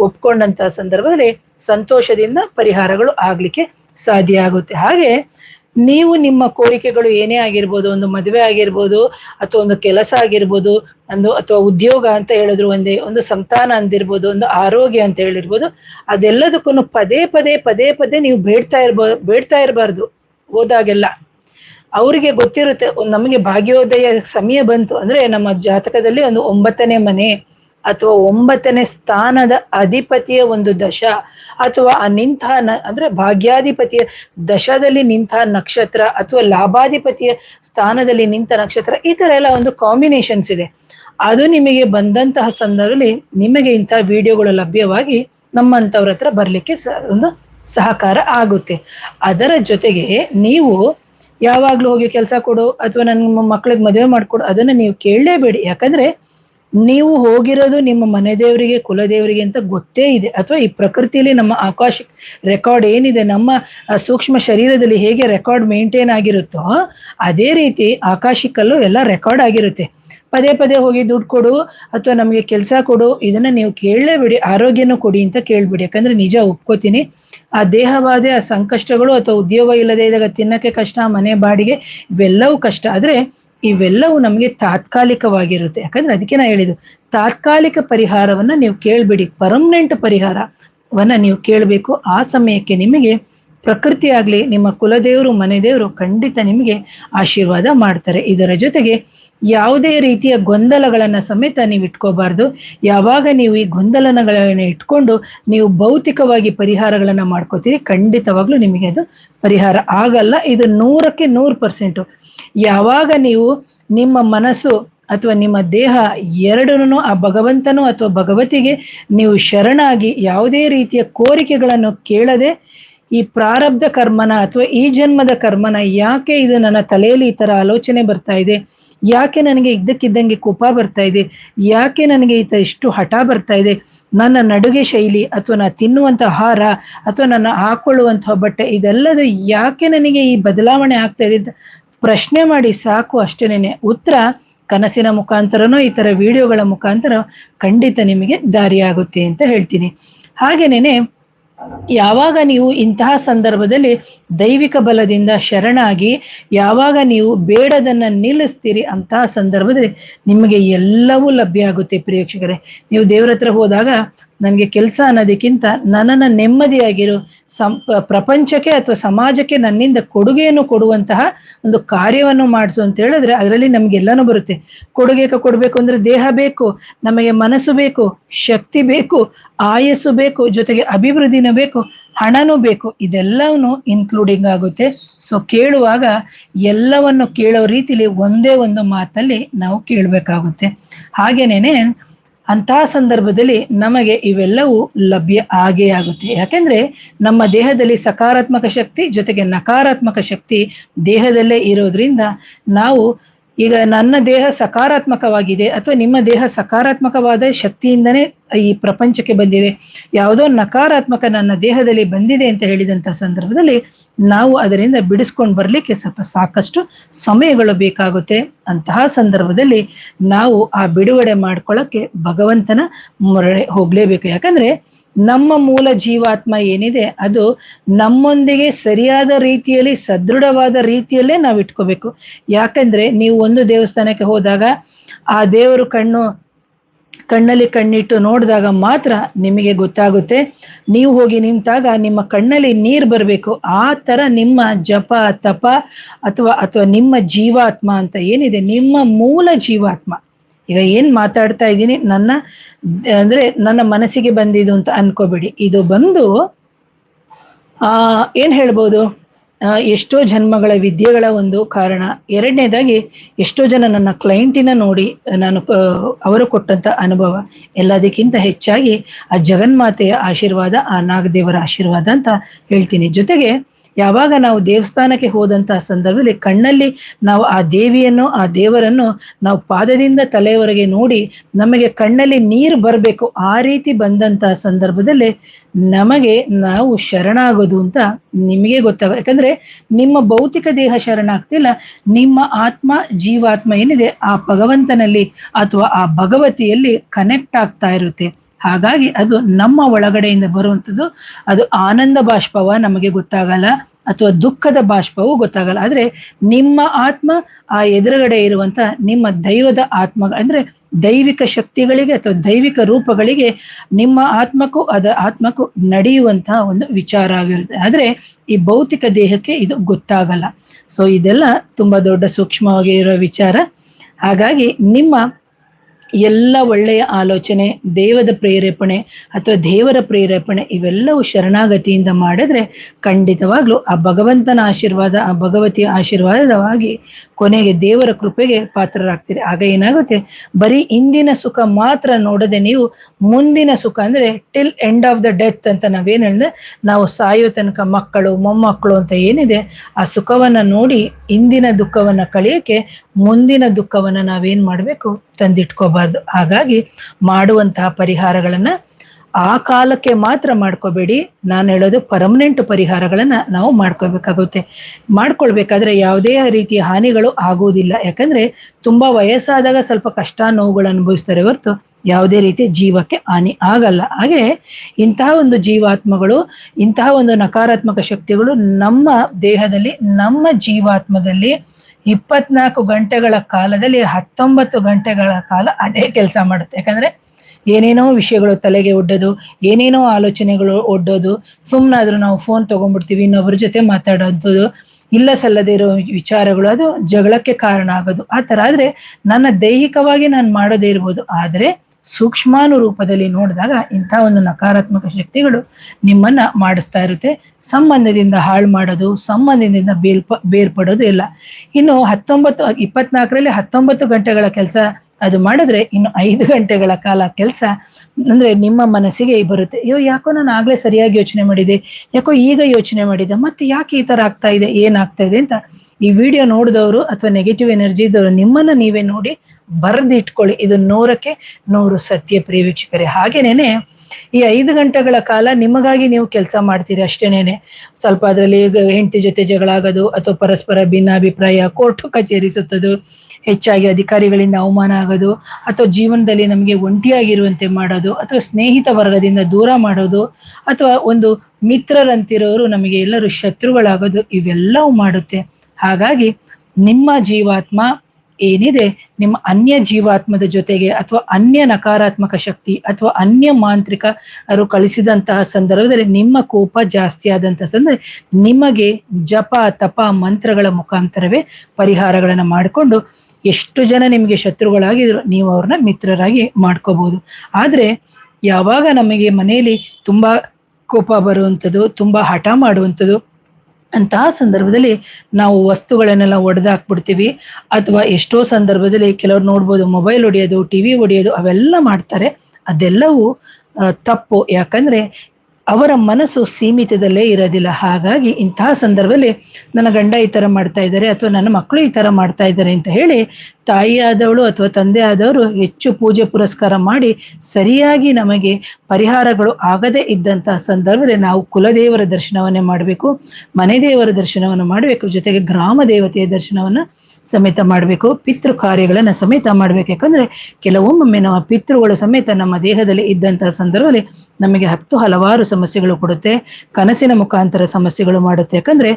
ಒಪ್ಕೊಂಡಂತಹ ಸಂದರ್ಭದಲ್ಲಿ ಸಂತೋಷದಿಂದ ಪರಿಹಾರಗಳು ಆಗ್ಲಿಕ್ಕೆ ಸಾಧ್ಯ ಆಗುತ್ತೆ. ಹಾಗೆ ನೀವು ನಿಮ್ಮ ಕೋರಿಕೆಗಳು ಏನೇ ಆಗಿರ್ಬೋದು, ಒಂದು ಮದುವೆ ಆಗಿರ್ಬೋದು, ಅಥವಾ ಒಂದು ಕೆಲಸ ಆಗಿರ್ಬೋದು, ಒಂದು ಅಥವಾ ಉದ್ಯೋಗ ಅಂತ ಹೇಳಿದ್ರು ಒಂದೇ, ಒಂದು ಸಂತಾನ ಅಂದಿರ್ಬೋದು, ಒಂದು ಆರೋಗ್ಯ ಅಂತ ಹೇಳಿರ್ಬೋದು ಅದೆಲ್ಲದಕ್ಕೂ ಪದೇ ಪದೇ ಪದೇ ಪದೇ ನೀವು ಬೇಡ್ತಾ ಇರ್ಬೋ, ಬೇಡ್ತಾ ಇರಬಾರ್ದು, ಹೋದಾಗೆಲ್ಲ. ಅವರಿಗೆ ಗೊತ್ತಿರುತ್ತೆ, ನಮಗೆ ಭಾಗ್ಯೋದಯ ಸಮಯ ಬಂತು, ಅಂದ್ರೆ ನಮ್ಮ ಜಾತಕದಲ್ಲಿ ಒಂದು ಒಂಬತ್ತನೇ ಮನೆ. ಅಥವಾ ಒಂಬತ್ತನೇ ಸ್ಥಾನದ ಅಧಿಪತಿಯ ಒಂದು ದಶ, ಅಥವಾ ಆ ನಿಂತಹ ನ- ಅಂದ್ರೆ ಭಾಗ್ಯಾಧಿಪತಿಯ ದಶದಲ್ಲಿ ನಿಂತ ನಕ್ಷತ್ರ, ಅಥವಾ ಲಾಭಾಧಿಪತಿಯ ಸ್ಥಾನದಲ್ಲಿ ನಿಂತ ನಕ್ಷತ್ರ, ಈ ತರ ಎಲ್ಲ ಒಂದು ಕಾಂಬಿನೇಷನ್ಸ್ ಇದೆ. ಅದು ನಿಮಗೆ ಬಂದಂತಹ ಸಂದರ್ಭದಲ್ಲಿ ನಿಮಗೆ ಇಂತಹ ವಿಡಿಯೋಗಳು ಲಭ್ಯವಾಗಿ ನಮ್ಮಂತವ್ರ ಹತ್ರ ಬರ್ಲಿಕ್ಕೆ ಒಂದು ಸಹಕಾರ ಆಗುತ್ತೆ. ಅದರ ಜೊತೆಗೆ ನೀವು ಯಾವಾಗ್ಲೂ ಹೋಗಿ ಕೆಲಸ ಕೊಡು, ಅಥವಾ ನನ್ನ ಮಕ್ಳಿಗೆ ಮದುವೆ ಮಾಡ್ಕೊಡು, ಅದನ್ನ ನೀವು ಕೇಳಲೇಬೇಡಿ. ಯಾಕಂದ್ರೆ ನೀವು ಹೋಗಿರೋದು ನಿಮ್ಮ ಮನೆ ದೇವರಿಗೆ ಕುಲದೇವರಿಗೆ ಅಂತ ಗೊತ್ತೇ ಇದೆ. ಅಥವಾ ಈ ಪ್ರಕೃತಿಯಲ್ಲಿ ನಮ್ಮ ಆಕಾಶ ರೆಕಾರ್ಡ್ ಏನಿದೆ, ನಮ್ಮ ಸೂಕ್ಷ್ಮ ಶರೀರದಲ್ಲಿ ಹೇಗೆ ರೆಕಾರ್ಡ್ ಮೇಂಟೈನ್ ಆಗಿರುತ್ತೋ, ಅದೇ ರೀತಿ ಆಕಾಶಿಕಲ್ಲೂ ಎಲ್ಲ ರೆಕಾರ್ಡ್ ಆಗಿರುತ್ತೆ. ಪದೇ ಪದೇ ಹೋಗಿ ದುಡ್ಡು ಕೊಡು, ಅಥವಾ ನಮಗೆ ಕೆಲಸ ಕೊಡು, ಇದನ್ನ ನೀವು ಕೇಳಲೇ ಬಿಡಿ ಆರೋಗ್ಯನೂ ಕೊಡಿ ಅಂತ ಕೇಳ್ಬಿಡಿ. ಯಾಕಂದ್ರೆ ನಿಜ ಒಪ್ಕೋತೀನಿ. ಆ ದೇಹವಾದೆ, ಆ ಸಂಕಷ್ಟಗಳು ಅಥವಾ ಉದ್ಯೋಗ ಇಲ್ಲದೆ ಇದ್ದಾಗ ತಿನ್ನಕ್ಕೆ ಕಷ್ಟ, ಮನೆ ಬಾಡಿಗೆ, ಇವೆಲ್ಲವೂ ಕಷ್ಟ. ಆದ್ರೆ ಇವೆಲ್ಲವೂ ನಮಗೆ ತಾತ್ಕಾಲಿಕವಾಗಿರುತ್ತೆ. ಯಾಕಂದ್ರೆ ಅದಕ್ಕೆ ನಾ ಹೇಳಿದ್ದು, ತಾತ್ಕಾಲಿಕ ಪರಿಹಾರವನ್ನ ನೀವು ಕೇಳ್ಬಿಡಿ. ಪರ್ಮನೆಂಟ್ ಪರಿಹಾರವನ್ನ ನೀವು ಕೇಳಬೇಕು. ಆ ಸಮಯಕ್ಕೆ ನಿಮಗೆ ಪ್ರಕೃತಿ ಆಗಲಿ ನಿಮ್ಮ ಕುಲದೇವರು ಮನೆ ದೇವರು ಖಂಡಿತ ನಿಮಗೆ ಆಶೀರ್ವಾದ ಮಾಡ್ತಾರೆ. ಇದರ ಜೊತೆಗೆ ಯಾವುದೇ ರೀತಿಯ ಗೊಂದಲಗಳನ್ನ ಸಮೇತ ನೀವು ಇಟ್ಕೋಬಾರ್ದು. ಯಾವಾಗ ನೀವು ಈ ಗೊಂದಲಗಳನ್ನ ಇಟ್ಕೊಂಡು ನೀವು ಭೌತಿಕವಾಗಿ ಪರಿಹಾರಗಳನ್ನ ಮಾಡ್ಕೋತೀರಿ, ಖಂಡಿತವಾಗ್ಲೂ ನಿಮಗೆ ಅದು ಪರಿಹಾರ ಆಗಲ್ಲ. ಇದು ನೂರಕ್ಕೆ ನೂರು ಪರ್ಸೆಂಟು ಯಾವಾಗ ನೀವು ನಿಮ್ಮ ಮನಸ್ಸು ಅಥವಾ ನಿಮ್ಮ ದೇಹ ಎರಡನ್ನೂ, ಆ ಭಗವಂತನು ಅಥವಾ ಭಗವತಿಗೆ ನೀವು ಶರಣಾಗಿ ಯಾವುದೇ ರೀತಿಯ ಕೋರಿಕೆಗಳನ್ನು ಕೇಳದೆ ಈ ಪ್ರಾರಬ್ಧ ಕರ್ಮನ ಅಥವಾ ಈ ಜನ್ಮದ ಕರ್ಮನ ಯಾಕೆ ಇದು ನನ್ನ ತಲೆಯಲ್ಲಿ ಈ ತರ ಆಲೋಚನೆ ಬರ್ತಾ ಇದೆ? ಯಾಕೆ ನನಗೆ ಇದ್ದಕ್ಕಿದ್ದಂಗೆ ಕೋಪ ಬರ್ತಾ ಇದೆ? ಯಾಕೆ ನನಗೆ ಈತ ಇಷ್ಟು ಹಠ ಬರ್ತಾ ಇದೆ? ನನ್ನ ನಡುಗೆ ಶೈಲಿ ಅಥವಾ ನಾ ತಿನ್ನುವಂಥ ಆಹಾರ ಅಥವಾ ನನ್ನ ಹಾಕೊಳ್ಳುವಂತಹ ಬಟ್ಟೆ ಇದೆಲ್ಲದು ಯಾಕೆ ನನಗೆ ಈ ಬದಲಾವಣೆ ಆಗ್ತಾ ಇದೆ ಅಂತ ಪ್ರಶ್ನೆ ಮಾಡಿ ಸಾಕು ಅಷ್ಟೇನೆ. ಉತ್ತರ, ಕನಸಿನ ಮುಖಾಂತರನೋ ಈ ತರ ವಿಡಿಯೋಗಳ ಮುಖಾಂತರ ಖಂಡಿತ ನಿಮಗೆ ದಾರಿಯಾಗುತ್ತೆ ಅಂತ ಹೇಳ್ತೀನಿ. ಹಾಗೇನೇನೆ ಯಾವಾಗ ನೀವು ಇಂತಹ ಸಂದರ್ಭದಲ್ಲಿ ದೈವಿಕ ಬಲದಿಂದ ಶರಣಾಗಿ, ಯಾವಾಗ ನೀವು ಬೇಡದನ್ನ ನಿಲ್ಲಿಸ್ತೀರಿ ಅಂತಹ ಸಂದರ್ಭದಲ್ಲಿ ನಿಮಗೆ ಎಲ್ಲವೂ ಲಭ್ಯ ಆಗುತ್ತೆ ಪ್ರೇಕ್ಷಕರೇ ನೀವು ದೇವ್ರ ಹತ್ರ ಹೋದಾಗ ನನಗೆ ಕೆಲಸ ಅನ್ನೋದಕ್ಕಿಂತ ನನ್ನನ್ನು ನೆಮ್ಮದಿಯಾಗಿರೋ ಸಂ, ಪ್ರಪಂಚಕ್ಕೆ ಅಥವಾ ಸಮಾಜಕ್ಕೆ ನನ್ನಿಂದ ಕೊಡುಗೆಯನ್ನು ಕೊಡುವಂತಹ ಒಂದು ಕಾರ್ಯವನ್ನು ಮಾಡಿಸು ಅಂತ ಹೇಳಿದ್ರೆ ಅದರಲ್ಲಿ ನಮ್ಗೆಲ್ಲನೂ ಬರುತ್ತೆ. ಕೊಡುಗೆ ಕೊಡಬೇಕು ಅಂದ್ರೆ ದೇಹ ಬೇಕು, ನಮಗೆ ಮನಸ್ಸು ಬೇಕು, ಶಕ್ತಿ ಬೇಕು, ಆಯಸ್ಸು ಬೇಕು, ಜೊತೆಗೆ ಅಭಿವೃದ್ಧಿನೂ ಬೇಕು, ಹಣನೂ ಬೇಕು, ಇದೆಲ್ಲವೂ ಇನ್ಕ್ಲೂಡಿಂಗ್ ಆಗುತ್ತೆ. ಸೊ ಕೇಳುವಾಗ ಎಲ್ಲವನ್ನು ಕೇಳೋ ರೀತಿಲಿ ಒಂದೇ ಒಂದು ಮಾತಲ್ಲಿ ನಾವು ಕೇಳಬೇಕಾಗುತ್ತೆ. ಹಾಗೇನೇನೆ ಅಂತಹ ಸಂದರ್ಭದಲ್ಲಿ ನಮಗೆ ಇವೆಲ್ಲವೂ ಲಭ್ಯ ಆಗೇ ಆಗುತ್ತೆ. ಯಾಕೆಂದ್ರೆ ನಮ್ಮ ದೇಹದಲ್ಲಿ ಸಕಾರಾತ್ಮಕ ಶಕ್ತಿ ಜೊತೆಗೆ ನಕಾರಾತ್ಮಕ ಶಕ್ತಿ ದೇಹದಲ್ಲೇ ಇರೋದ್ರಿಂದ ನಾವು ಈಗ ನನ್ನ ದೇಹ ಸಕಾರಾತ್ಮಕವಾಗಿದೆ ಅಥವಾ ನಿಮ್ಮ ದೇಹ ಸಕಾರಾತ್ಮಕವಾದ ಶಕ್ತಿಯಿಂದನೇ ಈ ಪ್ರಪಂಚಕ್ಕೆ ಬಂದಿದೆ. ಯಾವುದೋ ನಕಾರಾತ್ಮಕ ನನ್ನ ದೇಹದಲ್ಲಿ ಬಂದಿದೆ ಅಂತ ಹೇಳಿದಂತ ಸಂದರ್ಭದಲ್ಲಿ ನಾವು ಅದರಿಂದ ಬಿಡಿಸ್ಕೊಂಡು ಬರಲಿಕ್ಕೆ ಸ್ವಲ್ಪ ಸಾಕಷ್ಟು ಸಮಯಗಳು ಬೇಕಾಗುತ್ತೆ. ಅಂತಹ ಸಂದರ್ಭದಲ್ಲಿ ನಾವು ಆ ಬಿಡುಗಡೆ ಮಾಡ್ಕೊಳ್ಳೋಕೆ ಭಗವಂತನ ಮೊರೆ ಹೋಗಲೇಬೇಕು. ಯಾಕಂದ್ರೆ ನಮ್ಮ ಮೂಲ ಜೀವಾತ್ಮ ಏನಿದೆ, ಅದು ನಮ್ಮೊಂದಿಗೆ ಸರಿಯಾದ ರೀತಿಯಲ್ಲಿ, ಸದೃಢವಾದ ರೀತಿಯಲ್ಲೇ ನಾವು ಇಟ್ಕೋಬೇಕು ಯಾಕಂದ್ರೆ ನೀವು ಒಂದು ದೇವಸ್ಥಾನಕ್ಕೆ ಹೋದಾಗ ಆ ದೇವರು ಕಣ್ಣು ಕಣ್ಣಲ್ಲಿ ಕಣ್ಣಿಟ್ಟು ನೋಡಿದಾಗ ಮಾತ್ರ ನಿಮಗೆ ಗೊತ್ತಾಗುತ್ತೆ. ನೀವು ಹೋಗಿ ನಿಂತಾಗ ನಿಮ್ಮ ಕಣ್ಣಲ್ಲಿ ನೀರು ಬರಬೇಕು. ಆ ತರ ನಿಮ್ಮ ಜಪ, ತಪ ಅಥವಾ ಅಥವಾ ನಿಮ್ಮ ಜೀವಾತ್ಮ ಅಂತ ಏನಿದೆ? ನಿಮ್ಮ ಮೂಲ ಜೀವಾತ್ಮ. ಈಗ ಏನ್ ಮಾತಾಡ್ತಾ ಇದ್ದೀನಿ? ನನ್ನ, ಅಂದ್ರೆ ನನ್ನ ಮನಸ್ಸಿಗೆ ಬಂದಿದ್ದು ಅಂತ ಅನ್ಕೋಬೇಡಿ. ಇದು ಬಂದು, ಆ, ಏನ್ ಹೇಳ್ಬೋದು? ಎಷ್ಟೋ ಜನ್ಮಗಳ ವಿದ್ಯೆಗಳ ಒಂದು ಕಾರಣ. ಎರಡನೇದಾಗಿ, ಎಷ್ಟೋ ಜನ ನನ್ನ ಕ್ಲೈಂಟಿನ ನೋಡಿ ನಾನು ಅವರು ಕೊಟ್ಟಂತ ಅನುಭವ. ಎಲ್ಲದಕ್ಕಿಂತ ಹೆಚ್ಚಾಗಿ, ಆ ಜಗನ್ಮಾತೆಯ ಆಶೀರ್ವಾದ, ಆ ನಾಗದೇವರ ಆಶೀರ್ವಾದ ಅಂತ ಹೇಳ್ತೀನಿ. ಜೊತೆಗೆ ಯಾವಾಗ ನಾವು ದೇವಸ್ಥಾನಕ್ಕೆ ಹೋದಂತಹ ಸಂದರ್ಭದಲ್ಲಿ ಕಣ್ಣಲ್ಲಿ ನಾವು ಆ ದೇವಿಯನ್ನು, ಆ ದೇವರನ್ನು ನಾವು ಪಾದದಿಂದ ತಲೆಯವರೆಗೆ ನೋಡಿ ನಮಗೆ ಕಣ್ಣಲ್ಲಿ ನೀರು ಬರಬೇಕು. ಆ ರೀತಿ ಬಂದಂತಹ ಸಂದರ್ಭದಲ್ಲಿ ನಮಗೆ ನಾವು ಶರಣಾಗೋದು ಅಂತ ನಿಮಗೆ ಗೊತ್ತಾಗ, ಯಾಕಂದ್ರೆ ನಿಮ್ಮ ಭೌತಿಕ ದೇಹ ಶರಣಾಗ್ತಿಲ್ಲ, ನಿಮ್ಮ ಆತ್ಮ ಜೀವಾತ್ಮ ಏನಿದೆ ಆ ಭಗವಂತನಲ್ಲಿ ಅಥವಾ ಆ ಭಗವತಿಯಲ್ಲಿ ಕನೆಕ್ಟ್ ಆಗ್ತಾ ಇರುತ್ತೆ. ಹಾಗಾಗಿ ಅದು ನಮ್ಮ ಒಳಗಡೆಯಿಂದ ಬರುವಂಥದ್ದು, ಅದು ಆನಂದ ಬಾಷ್ಪವ ನಮಗೆ ಗೊತ್ತಾಗಲ್ಲ, ಅಥವಾ ದುಃಖದ ಬಾಷ್ಪವೂ ಗೊತ್ತಾಗಲ್ಲ. ಆದ್ರೆ ನಿಮ್ಮ ಆತ್ಮ ಆ ಎದುರುಗಡೆ ಇರುವಂತ ನಿಮ್ಮ ದೈವದ ಆತ್ಮ, ಅಂದ್ರೆ ದೈವಿಕ ಶಕ್ತಿಗಳಿಗೆ ಅಥವಾ ದೈವಿಕ ರೂಪಗಳಿಗೆ ನಿಮ್ಮ ಆತ್ಮಕ್ಕೂ ಅದ ಆತ್ಮಕ್ಕೂ ನಡೆಯುವಂತಹ ಒಂದು ವಿಚಾರ ಆಗಿರುತ್ತೆ. ಆದ್ರೆ ಈ ಭೌತಿಕ ದೇಹಕ್ಕೆ ಇದು ಗೊತ್ತಾಗಲ್ಲ. ಸೊ ಇದೆಲ್ಲ ತುಂಬಾ ದೊಡ್ಡ ಸೂಕ್ಷ್ಮವಾಗಿ ಇರೋ ವಿಚಾರ. ಹಾಗಾಗಿ ನಿಮ್ಮ ಎಲ್ಲ ಒಳ್ಳೆಯ ಆಲೋಚನೆ, ದೇವದ ಪ್ರೇರೇಪಣೆ ಅಥವಾ ದೇವರ ಪ್ರೇರೇಪಣೆ ಇವೆಲ್ಲವೂ ಶರಣಾಗತಿಯಿಂದ ಮಾಡಿದ್ರೆ ಖಂಡಿತವಾಗ್ಲೂ ಆ ಭಗವಂತನ ಆಶೀರ್ವಾದ, ಆ ಭಗವತಿಯ ಆಶೀರ್ವಾದವಾಗಿ ಕೊನೆಗೆ ದೇವರ ಕೃಪೆಗೆ ಪಾತ್ರರಾಗ್ತೀರಿ. ಆಗ ಏನಾಗುತ್ತೆ? ಬರೀ ಇಂದಿನ ಸುಖ ಮಾತ್ರ ನೋಡದೆ ನೀವು ಮುಂದಿನ ಸುಖ ಅಂದ್ರೆ till end of the death ಅಂತ ನಾವೇನು ಹೇಳಿದ್ರೆ ನಾವು ಸಾಯೋ ತನಕ ಮಕ್ಕಳು, ಮೊಮ್ಮಕ್ಕಳು ಅಂತ ಏನಿದೆ, ಆ ಸುಖವನ್ನ ನೋಡಿ ಇಂದಿನ ದುಃಖವನ್ನ ಕಳೆಯಕ್ಕೆ ಮುಂದಿನ ದುಃಖವನ್ನ ನಾವೇನ್ ಮಾಡ್ಬೇಕು? ತಂದಿಟ್ಕೋಬಾರ್ದು ಹಾಗಾಗಿ ಮಾಡುವಂತಹ ಪರಿಹಾರಗಳನ್ನ ಆ ಕಾಲಕ್ಕೆ ಮಾತ್ರ ಮಾಡ್ಕೋಬೇಡಿ. ನಾನು ಹೇಳೋದು ಪರ್ಮನೆಂಟ್ ಪರಿಹಾರಗಳನ್ನ ನಾವು ಮಾಡ್ಕೋಬೇಕಾಗುತ್ತೆ. ಮಾಡ್ಕೊಳ್ಬೇಕಾದ್ರೆ ಯಾವುದೇ ರೀತಿಯ ಹಾನಿಗಳು ಆಗುವುದಿಲ್ಲ. ಯಾಕಂದ್ರೆ ತುಂಬಾ ವಯಸ್ಸಾದಾಗ ಸ್ವಲ್ಪ ಕಷ್ಟ ನೋವುಗಳು ಅನುಭವಿಸ್ತಾರೆ ಹೊರತು ಯಾವುದೇ ರೀತಿ ಜೀವಕ್ಕೆ ಹಾನಿ ಆಗಲ್ಲ. ಹಾಗೆ ಇಂತಹ ಒಂದು ಜೀವಾತ್ಮಗಳು, ಇಂತಹ ಒಂದು ನಕಾರಾತ್ಮಕ ಶಕ್ತಿಗಳು ನಮ್ಮ ದೇಹದಲ್ಲಿ, ನಮ್ಮ ಜೀವಾತ್ಮದಲ್ಲಿ ಇಪ್ಪತ್ನಾಲ್ಕು ಗಂಟೆಗಳ ಕಾಲದಲ್ಲಿ ಹತ್ತೊಂಬತ್ತು ಗಂಟೆಗಳ ಕಾಲ ಅದೇ ಕೆಲಸ ಮಾಡುತ್ತೆ. ಯಾಕಂದ್ರೆ ಏನೇನೋ ವಿಷಯಗಳು ತಲೆಗೆ ಒಡ್ಡೋದು, ಏನೇನೋ ಆಲೋಚನೆಗಳು ಒಡ್ಡೋದು ಸುಮ್ಮನಾದ್ರೂ ನಾವು ಫೋನ್ ತಗೊಂಡ್ಬಿಡ್ತೀವಿ ಇನ್ನೊಬ್ಬರ ಜೊತೆ ಮಾತಾಡೋದು ಇಲ್ಲ ಸಲ್ಲದೆ ಇರೋ ವಿಚಾರಗಳು, ಅದು ಜಗಳಕ್ಕೆ ಕಾರಣ ಆಗೋದು. ಆ ಥರ ಆದ್ರೆ ನನ್ನ ದೈಹಿಕವಾಗಿ ನಾನು ಮಾಡೋದೇ ಇರ್ಬೋದು. ಆದ್ರೆ ಸೂಕ್ಷ್ಮಾನು ರೂಪದಲ್ಲಿ ನೋಡಿದಾಗ ಇಂಥ ಒಂದು ನಕಾರಾತ್ಮಕ ಶಕ್ತಿಗಳು ನಿಮ್ಮನ್ನ ಮಾಡಿಸ್ತಾ ಇರುತ್ತೆ. ಸಂಬಂಧದಿಂದ ಹಾಳು ಮಾಡೋದು, ಸಂಬಂಧದಿಂದ ಬೇರ್ಪ, ಬೇರ್ಪಡೋದು ಇಲ್ಲ. ಇನ್ನು ಹತ್ತೊಂಬತ್ತು, ಇಪ್ಪತ್ನಾಲ್ಕರಲ್ಲಿ ಹತ್ತೊಂಬತ್ತು ಗಂಟೆಗಳ ಕೆಲಸ ಅದು ಮಾಡಿದ್ರೆ ಇನ್ನು ಐದು ಗಂಟೆಗಳ ಕಾಲ ಕೆಲಸ ಅಂದ್ರೆ ನಿಮ್ಮ ಮನಸ್ಸಿಗೆ ಬರುತ್ತೆ. ಅಯ್ಯೋ, ಯಾಕೋ ನಾನು ಆಗ್ಲೇ ಸರಿಯಾಗಿ ಯೋಚನೆ ಮಾಡಿದೆ, ಯಾಕೋ ಈಗ ಯೋಚನೆ ಮಾಡಿದೆ, ಮತ್ತೆ ಯಾಕೆ ಈ ತರ ಆಗ್ತಾ ಇದೆ, ಏನಾಗ್ತಾ ಇದೆ ಅಂತ ಈ ವಿಡಿಯೋ ನೋಡಿದವರು ಅಥವಾ ನೆಗೆಟಿವ್ ಎನರ್ಜಿ ಇದ್ದವರು ನಿಮ್ಮನ್ನ ನೀವೇ ನೋಡಿ ಬರೆದು ಇಟ್ಕೊಳ್ಳಿ. ಇದು ನೂರಕ್ಕೆ ನೂರು ಸತ್ಯ ಪ್ರಿಯ ವೀಕ್ಷಕರೇ. ಹಾಗೇನೇನೆ, ಈ ಐದು ಗಂಟೆಗಳ ಕಾಲ ನಿಮಗಾಗಿ ನೀವು ಕೆಲಸ ಮಾಡ್ತೀರಿ ಅಷ್ಟೇನೇನೆ. ಸ್ವಲ್ಪ ಅದರಲ್ಲಿ ಹೆಂಡತಿ ಜೊತೆ ಜಗಳಾಗೋದು ಅಥವಾ ಪರಸ್ಪರ ಭಿನ್ನಾಭಿಪ್ರಾಯ ಕೋರ್ಟು ಕಚೇರಿ ಸುತ್ತದು, ಹೆಚ್ಚಾಗಿ ಅಧಿಕಾರಿಗಳಿಂದ ಅವಮಾನ ಆಗೋದು, ಅಥವಾ ಜೀವನದಲ್ಲಿ ನಮಗೆ ಒಂಟಿಯಾಗಿರುವಂತೆ ಮಾಡೋದು, ಅಥವಾ ಸ್ನೇಹಿತ ವರ್ಗದಿಂದ ದೂರ ಮಾಡೋದು, ಅಥವಾ ಒಂದು ಮಿತ್ರರಂತಿರೋರು ನಮಗೆ ಎಲ್ಲರೂ ಶತ್ರುಗಳಾಗೋದು, ಇವೆಲ್ಲವೂ ಮಾಡುತ್ತೆ. ಹಾಗಾಗಿ ನಿಮ್ಮ ಜೀವಾತ್ಮ ಏನಿದೆ ನಿಮ್ಮ ಅನ್ಯ ಜೀವಾತ್ಮದ ಜೊತೆಗೆ ಅಥವಾ ಅನ್ಯ ನಕಾರಾತ್ಮಕ ಶಕ್ತಿ ಅಥವಾ ಅನ್ಯ ಮಾಂತ್ರಿಕರು ಕಳಿಸಿದಂತಹ ಸಂದರ್ಭದಲ್ಲಿ ನಿಮ್ಮ ಕೋಪ ಜಾಸ್ತಿ ಆದಂತಹ ಸಂದರ್ಭ ನಿಮಗೆ ಜಪ, ತಪ, ಮಂತ್ರಗಳ ಮುಖಾಂತರವೇ ಪರಿಹಾರಗಳನ್ನು ಮಾಡಿಕೊಂಡು ಎಷ್ಟು ಜನ ನಿಮಗೆ ಶತ್ರುಗಳಾಗಿದ್ರು ನೀವು ಅವ್ರನ್ನ ಮಿತ್ರರಾಗಿ ಮಾಡ್ಕೋಬಹುದು. ಆದ್ರೆ ಯಾವಾಗ ನಮಗೆ ಮನೆಯಲ್ಲಿ ತುಂಬಾ ಕೋಪ ಬರುವಂಥದ್ದು ತುಂಬಾ ಹಠ ಮಾಡುವಂಥದ್ದು ಅಂತಹ ಸಂದರ್ಭದಲ್ಲಿ ನಾವು ವಸ್ತುಗಳನ್ನೆಲ್ಲ ಒಡೆದಾಕ್ಬಿಡ್ತೀವಿ. ಅಥವಾ ಎಷ್ಟೋ ಸಂದರ್ಭದಲ್ಲಿ ಕೆಲವ್ರು ನೋಡ್ಬೋದು, ಮೊಬೈಲ್ ಹೊಡೆಯೋದು ಟಿವಿ ಹೊಡೆಯೋದು ಅವೆಲ್ಲ ಮಾಡ್ತಾರೆ. ಅದೆಲ್ಲವೂ ತಪ್ಪು. ಯಾಕಂದ್ರೆ ಅವರ ಮನಸ್ಸು ಸೀಮಿತದಲ್ಲೇ ಇರೋದಿಲ್ಲ. ಹಾಗಾಗಿ ಇಂತಹ ಸಂದರ್ಭದಲ್ಲಿ ನನ್ನ ಗಂಡ ಈ ತರ ಮಾಡ್ತಾ ಇದ್ದಾರೆ ಅಥವಾ ನನ್ನ ಮಕ್ಕಳು ಈ ತರ ಮಾಡ್ತಾ ಇದ್ದಾರೆ ಅಂತ ಹೇಳಿ ತಾಯಿ ಆದವಳು ಅಥವಾ ತಂದೆ ಆದವರು ಹೆಚ್ಚು ಪೂಜೆ ಪುರಸ್ಕಾರ ಮಾಡಿ ಸರಿಯಾಗಿ ನಮಗೆ ಪರಿಹಾರಗಳು ಆಗದೇ ಇದ್ದಂತಹ ಸಂದರ್ಭದಲ್ಲಿ ನಾವು ಕುಲದೇವರ ದರ್ಶನವನ್ನೇ ಮಾಡಬೇಕು, ಮನೆ ದೇವರ ದರ್ಶನವನ್ನು ಮಾಡಬೇಕು, ಜೊತೆಗೆ ಗ್ರಾಮ ದೇವತೆಯ ದರ್ಶನವನ್ನ ಸಮೇತ ಮಾಡಬೇಕು, ಪಿತೃ ಕಾರ್ಯಗಳನ್ನ ಸಮೇತ ಮಾಡ್ಬೇಕು. ಯಾಕಂದ್ರೆ ಕೆಲವೊಮ್ಮೊಮ್ಮೆ ನಮ್ಮ ಪಿತೃಗಳು ಸಮೇತ ನಮ್ಮ ದೇಹದಲ್ಲಿ ಇದ್ದಂತಹ ಸಂದರ್ಭದಲ್ಲಿ ನಮಗೆ ಹತ್ತು ಹಲವಾರು ಸಮಸ್ಯೆಗಳು ಕೊಡುತ್ತೆ, ಕನಸಿನ ಮುಖಾಂತರ ಸಮಸ್ಯೆಗಳು ಮಾಡುತ್ತೆ. ಯಾಕಂದ್ರೆ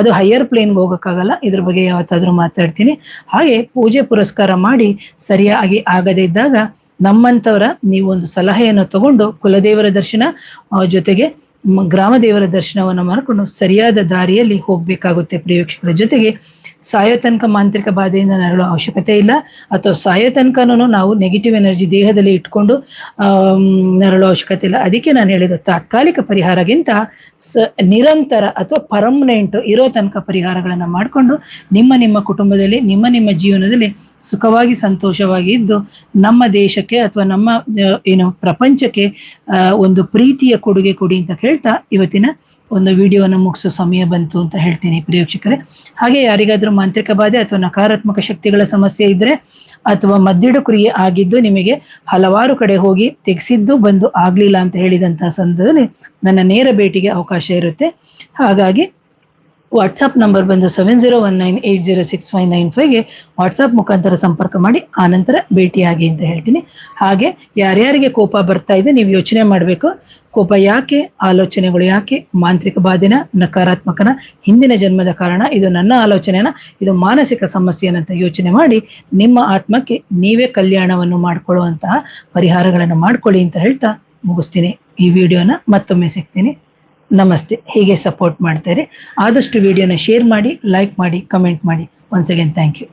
ಅದು ಹೈಯರ್ ಪ್ಲೇನ್ಗೆ ಹೋಗೋಕ್ಕಾಗಲ್ಲ, ಇದ್ರ ಬಗ್ಗೆ ಯಾವತ್ತಾದ್ರೂ ಮಾತಾಡ್ತೀನಿ. ಹಾಗೆ ಪೂಜೆ ಪುರಸ್ಕಾರ ಮಾಡಿ ಸರಿಯಾಗಿ ಆಗದೇ ಇದ್ದಾಗ ನಮ್ಮಂಥವರ ನೀವೊಂದು ಸಲಹೆಯನ್ನು ತಗೊಂಡು ಕುಲದೇವರ ದರ್ಶನ ಜೊತೆಗೆ ಗ್ರಾಮ ದೇವರ ದರ್ಶನವನ್ನು ಮಾಡಿಕೊಂಡು ಸರಿಯಾದ ದಾರಿಯಲ್ಲಿ ಹೋಗಬೇಕಾಗುತ್ತೆ ಪ್ರೇಕ್ಷಕರ ಜೊತೆಗೆ. ಸಾಯೋ ತನಕ ಮಾಂತ್ರಿಕ ಬಾಧೆಯಿಂದ ನರಳೋ ಅವಶ್ಯಕತೆ ಇಲ್ಲ. ಅಥವಾ ಸಾಯೋ ತನಕನೂ ನಾವು ನೆಗೆಟಿವ್ ಎನರ್ಜಿ ದೇಹದಲ್ಲಿ ಇಟ್ಕೊಂಡು ನರಳೋ ಅವಶ್ಯಕತೆ ಇಲ್ಲ. ಅದಕ್ಕೆ ನಾನು ಹೇಳಿದ ತಾತ್ಕಾಲಿಕ ಪರಿಹಾರಗಿಂತ ಸ, ನಿರಂತರ ಅಥವಾ ಪರ್ಮನೆಂಟ್ ಇರೋ ತನಕ ಪರಿಹಾರಗಳನ್ನು ಮಾಡಿಕೊಂಡು ನಿಮ್ಮ ನಿಮ್ಮ ಕುಟುಂಬದಲ್ಲಿ, ನಿಮ್ಮ ನಿಮ್ಮ ಜೀವನದಲ್ಲಿ ಸುಖವಾಗಿ ಸಂತೋಷವಾಗಿ ಇದ್ದು ನಮ್ಮ ದೇಶಕ್ಕೆ ಅಥವಾ ನಮ್ಮ ಏನು ಪ್ರಪಂಚಕ್ಕೆ ಒಂದು ಪ್ರೀತಿಯ ಕೊಡುಗೆ ಕೊಡಿ ಅಂತ ಹೇಳ್ತಾ ಇವತ್ತಿನ ಒಂದು ವಿಡಿಯೋವನ್ನು ಮುಗಿಸೋ ಸಮಯ ಬಂತು ಅಂತ ಹೇಳ್ತೀನಿ ಪ್ರೇಕ್ಷಕರೇ ಹಾಗೆ ಯಾರಿಗಾದ್ರೂ ಮಾಂತ್ರಿಕ ಬಾಧೆ ಅಥವಾ ನಕಾರಾತ್ಮಕ ಶಕ್ತಿಗಳ ಸಮಸ್ಯೆ ಇದ್ರೆ ಅಥವಾ ಮದ್ದಿಡು ಕ್ರಿಯೆ ಆಗಿದ್ದು ನಿಮಗೆ ಹಲವಾರು ಕಡೆ ಹೋಗಿ ತೆಗೆಸಿದ್ದು ಬಂದು ಆಗ್ಲಿಲ್ಲ ಅಂತ ಹೇಳಿದಂತಹ ಸಂದರ್ಭದಲ್ಲಿ ನನ್ನ ನೇರ ಭೇಟಿಗೆ ಅವಕಾಶ ಇರುತ್ತೆ. ಹಾಗಾಗಿ ವಾಟ್ಸಪ್ ನಂಬರ್ ಬಂದು seven zero one nine eight zero six five nine ಫೈವ್ಗೆ WhatsApp ಮುಖಾಂತರ ಸಂಪರ್ಕ ಮಾಡಿ, ಆನಂತರ ಭೇಟಿಯಾಗಿ ಅಂತ ಹೇಳ್ತೀನಿ. ಹಾಗೆ ಯಾರ್ಯಾರಿಗೆ ಕೋಪ ಬರ್ತಾ ಇದೆ, ನೀವು ಯೋಚನೆ ಮಾಡಬೇಕು. ಕೋಪ ಯಾಕೆ, ಆಲೋಚನೆಗಳು ಯಾಕೆ, ಮಾಂತ್ರಿಕ ಬಾಧೆನ, ನಕಾರಾತ್ಮಕನ, ಹಿಂದಿನ ಜನ್ಮದ ಕಾರಣ, ಇದು ನನ್ನ ಆಲೋಚನೆನ, ಇದು ಮಾನಸಿಕ ಸಮಸ್ಯೆನಂತ ಯೋಚನೆ ಮಾಡಿ, ನಿಮ್ಮ ಆತ್ಮಕ್ಕೆ ನೀವೇ ಕಲ್ಯಾಣವನ್ನು ಮಾಡಿಕೊಳ್ಳುವಂತಹ ಪರಿಹಾರಗಳನ್ನು ಮಾಡ್ಕೊಳ್ಳಿ ಅಂತ ಹೇಳ್ತಾ ಮುಗಿಸ್ತೀನಿ. ಈ ವಿಡಿಯೋನ ಮತ್ತೊಮ್ಮೆ ಸಿಗ್ತೀನಿ. ನಮಸ್ತೆ. ಹೀಗೆ ಸಪೋರ್ಟ್ ಮಾಡ್ತಾರೆ. ಆದಷ್ಟು ವಿಡಿಯೋನ ಶೇರ್ ಮಾಡಿ ಲೈಕ್ ಮಾಡಿ ಕಮೆಂಟ್ ಮಾಡಿ. Once again thank you